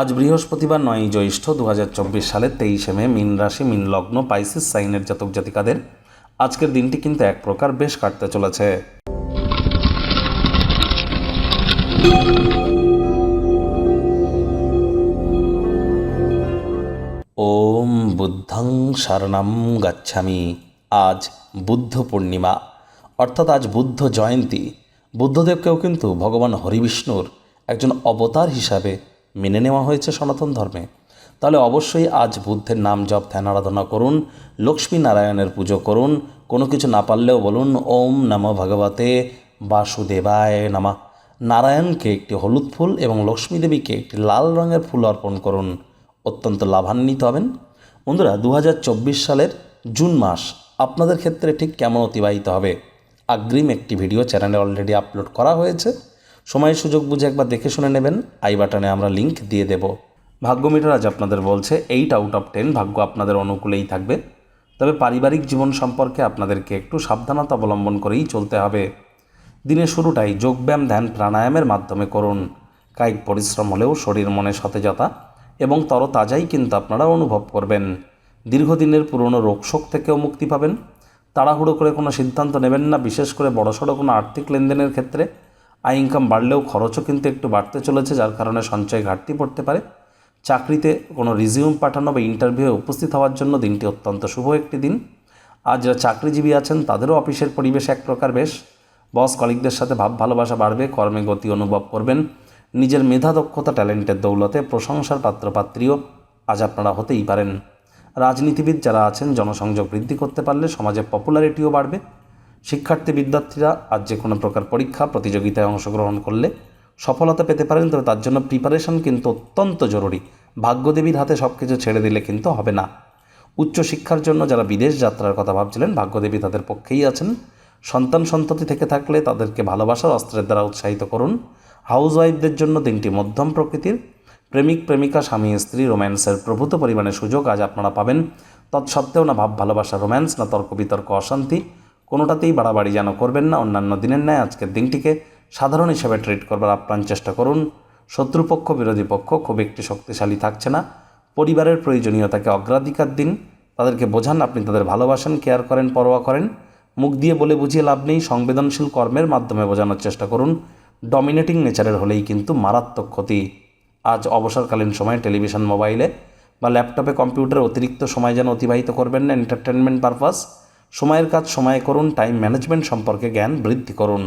আজ বৃহস্পতিবার নয়ই জ্যৈষ্ঠ দু হাজার চব্বিশ সালের তেইশে মে মিন রাশি, মিন লগ্ন, পাইসিস সাইনের জাতক জাতিকাদের। আজকের দিনটি কিন্তু এক প্রকার বেশ কাটতে চলেছে। ওম বুদ্ধং শরণম গচ্ছামি। আজ বুদ্ধ পূর্ণিমা, অর্থাৎ আজ বুদ্ধ জয়ন্তী। বুদ্ধদেবকেও কিন্তু ভগবান হরিবিষ্ণুর একজন অবতার হিসাবে মেনে নেওয়া হয়েছে সনাতন ধর্মে। তাহলে অবশ্যই আজ বুদ্ধের নাম জপ, ধ্যান, আরাধনা করুন, লক্ষ্মী নারায়ণের পুজো করুন, কোনো কিছু না পারলেও বলুন, ওম নম ভগবতে বাসুদেবায় নামা। নারায়ণকে একটি হলুদ ফুল এবং লক্ষ্মী দেবীকে একটি লাল রঙের ফুল অর্পণ করুন। অত্যন্ত লাভান্বিত হবেন। বন্ধুরা দু হাজার চব্বিশ সালের জুন মাস আপনাদের ক্ষেত্রে ঠিক কেমন অতিবাহিত হবে? আগ্রিম একটি ভিডিও চ্যানেলে অলরেডি আপলোড করা হয়েছে। সময় সুযোগ বুঝে একবার দেখে শুনে নেবেন। আই বাটনে আমরা লিংক দিয়ে দেব। ভাগ্য মিটার আজ আপনাদের বলছে এইট আউট অফ টেন ভাগ্য আপনাদের অনুকূলেই থাকবে। তবে পারিবারিক জীবন সম্পর্কে আপনাদেরকে একটু সাবধানতা অবলম্বন করেই চলতে হবে। দিনের শুরুটাই যোগব্যায়াম, ধ্যান, প্রাণায়ামের মাধ্যমে করুন। কায়িক পরিশ্রম হলেও শরীর মনে সতেজতা এবং তরতাজাই কিন্তু আপনারা অনুভব করবেন। দীর্ঘদিনের পুরনো রোগশোক থেকেও মুক্তি পাবেন। তাড়াহুড়ো করে কোনো সিদ্ধান্ত নেবেন না, বিশেষ করে বড়সড় কোনো আর্থিক লেনদেনের ক্ষেত্রে। আয় ইনকাম বাড়লেও খরচও কিন্তু একটু বাড়তে চলেছে, যার কারণে সঞ্চয় ঘাটতি পড়তে পারে। চাকরিতে কোনো রিজিউম পাঠানো বা ইন্টারভিউয়ে উপস্থিত হওয়ার জন্য দিনটি অত্যন্ত শুভ একটি দিন। আর যারা চাকরিজীবী আছেন, তাদেরও অফিসের পরিবেশ এক প্রকার বেশ। বস কলিগদের সাথে ভাব ভালোবাসা বাড়বে, কর্মে গতি অনুভব করবেন। নিজের মেধা, দক্ষতা, ট্যালেন্টের দৌলতে প্রশংসার পাত্রপাত্রীও আজ আপনারা হতেই পারেন। রাজনীতিবিদ যারা আছেন, জনসংযোগ বৃদ্ধি করতে পারলে সমাজে পপুলারিটিও বাড়বে। শিক্ষার্থী বিদ্যার্থীরা আর যে কোনো প্রকার পরীক্ষা, প্রতিযোগিতায় অংশগ্রহণ করলে সফলতা পেতে পারেন, তবে তার জন্য প্রিপারেশন কিন্তু অত্যন্ত জরুরি। ভাগ্যদেবীর হাতে সব কিছু ছেড়ে দিলে কিন্তু হবে না। উচ্চশিক্ষার জন্য যারা বিদেশ যাত্রার কথা ভাবছিলেন, ভাগ্যদেবী তাদের পক্ষেই আছেন। সন্তান সন্ততি থেকে থাকলে তাদেরকে ভালোবাসার অস্ত্রের দ্বারা উৎসাহিত করুন। হাউস ওয়াইফদের জন্য দিনটি মধ্যম প্রকৃতির, প্রেমিক, প্রেমিকা, স্বামী, স্ত্রী, রোম্যান্সের প্রভূত পরিমাণে সুযোগ আজ আপনারা পাবেন। তৎসত্ত্বেও না ভাব, ভালোবাসা, রোম্যান্স, না তর্ক বিতর্ক, অশান্তি। কোনোটাতেই বাড়াবাড়ি যেন করবেন না। অন্যান্য দিনের ন্যায় আজকের দিনটিকে সাধারণ হিসেবে ট্রিট করবার আপ্রাণ চেষ্টা করুন। শত্রুপক্ষ, বিরোধী পক্ষ খুব একটি শক্তিশালী থাকছে না। পরিবারের প্রয়োজনীয়তাকে অগ্রাধিকার দিন। তাদেরকে বোঝান, আপনি তাদের ভালোবাসেন কেয়ার করেন, পরোয়া করেন। মুখ দিয়ে বলে বুঝিয়ে লাভ নেই। সংবেদনশীল কর্মের মাধ্যমে বোঝানোর চেষ্টা করুন। ডমিনেটিং নেচারের হলেই কিন্তু মারাত্মক ক্ষতি। আজ অবসরকালীন সময়ে টেলিভিশন মোবাইলে বা ল্যাপটপে কম্পিউটারে অতিরিক্ত সময় যেন অতিবাহিত করবেন না এন্টারটেনমেন্ট পারপাস সময়ের কাজ সময়ে করুন টাইম ম্যানেজমেন্ট সম্পর্কে জ্ঞান বৃদ্ধি করুন।